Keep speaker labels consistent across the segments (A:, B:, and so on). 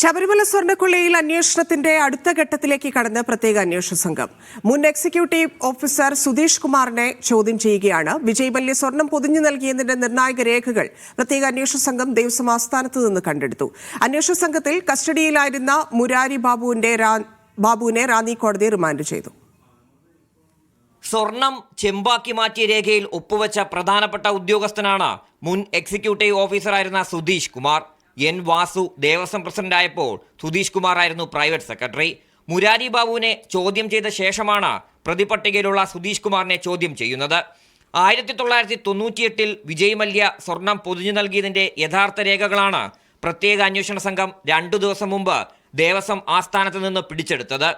A: ശബരിമല സ്വർണക്കൊള്ളയിൽ അന്വേഷണത്തിന്റെ അടുത്ത ഘട്ടത്തിലേക്ക് കടന്ന് പ്രത്യേക അന്വേഷണ സംഘം. മുൻ എക്സിക്യൂട്ടീവ് ഓഫീസർ സുധീഷ് കുമാറിനെ ചോദ്യം ചെയ്യുകയാണ്. വിജയ് മല്യ സ്വർണം പൊതിഞ്ഞു നൽകിയതിന്റെ നിർണായക രേഖകൾ പ്രത്യേക അന്വേഷണ സംഘം ദേവസ്വം ആസ്ഥാനത്ത് നിന്ന് കണ്ടെടുത്തു. അന്വേഷണ സംഘത്തിൽ കസ്റ്റഡിയിലായിരുന്ന മുരാരി ബാബുവിന്റെ ബാബുവിനെ റാന്നി കോടതി റിമാൻഡ് ചെയ്തു.
B: സ്വർണം ചെമ്പാക്കി മാറ്റിയ രേഖയിൽ ഒപ്പുവെച്ച പ്രധാനപ്പെട്ട ഉദ്യോഗസ്ഥനാണ് മുൻ എക്സിക്യൂട്ടീവ് ഓഫീസറായിരുന്ന സുധീഷ് കുമാർ. എൻ വാസു ദേവസ്വം പ്രസിഡന്റായപ്പോൾ സുധീഷ് കുമാർ ആയിരുന്നു പ്രൈവറ്റ് സെക്രട്ടറി. മുരാരി ബാബുവിനെ ചോദ്യം ചെയ്ത ശേഷമാണ് പ്രതിപട്ടികയിലുള്ള സുധീഷ് കുമാറിനെ ചോദ്യം ചെയ്യുന്നത്. ആയിരത്തി തൊള്ളായിരത്തി തൊണ്ണൂറ്റിയെട്ടിൽ വിജയ് മല്യ സ്വർണം പൊതിഞ്ഞു നൽകിയതിന്റെ യഥാർത്ഥ രേഖകളാണ് പ്രത്യേക അന്വേഷണ സംഘം രണ്ടു ദിവസം മുമ്പ് ദേവസ്വം ആസ്ഥാനത്ത് നിന്ന് പിടിച്ചെടുത്തത്.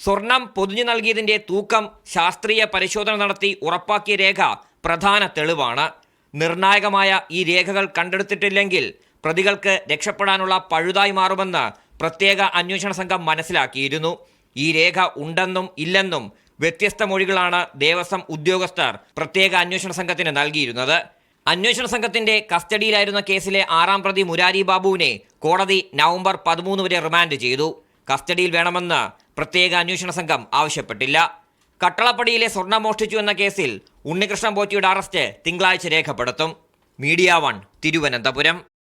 B: സ്വർണം പൊതിഞ്ഞു നൽകിയതിന്റെ തൂക്കം ശാസ്ത്രീയ പരിശോധന നടത്തി ഉറപ്പാക്കിയ രേഖ പ്രധാന തെളിവാണ്. നിർണായകമായ ഈ രേഖകൾ കണ്ടെടുത്തിട്ടില്ലെങ്കിൽ പ്രതികൾക്ക് രക്ഷപ്പെടാനുള്ള പഴുതായി മാറുമെന്ന് പ്രത്യേക അന്വേഷണ സംഘം മനസ്സിലാക്കിയിരുന്നു. ഈ രേഖ ഉണ്ടെന്നും ഇല്ലെന്നും വ്യത്യസ്ത മൊഴികളാണ് ദേവസ്വം ഉദ്യോഗസ്ഥർ പ്രത്യേക അന്വേഷണ സംഘത്തിന് നൽകിയിരുന്നത്. അന്വേഷണ സംഘത്തിന്റെ കസ്റ്റഡിയിലായിരുന്ന കേസിലെ ആറാം പ്രതി മുരാരി ബാബുവിനെ കോടതി നവംബർ പതിമൂന്ന് വരെ റിമാൻഡ് ചെയ്തു. കസ്റ്റഡിയിൽ വേണമെന്ന് പ്രത്യേക അന്വേഷണ സംഘം ആവശ്യപ്പെട്ടില്ല. കട്ടളപ്പടിയിലെ സ്വർണം മോഷ്ടിച്ചു എന്ന കേസിൽ ഉണ്ണികൃഷ്ണൻ പോറ്റിയുടെ അറസ്റ്റ് തിങ്കളാഴ്ച രേഖപ്പെടുത്തും. Media One Thiruvananthapuram.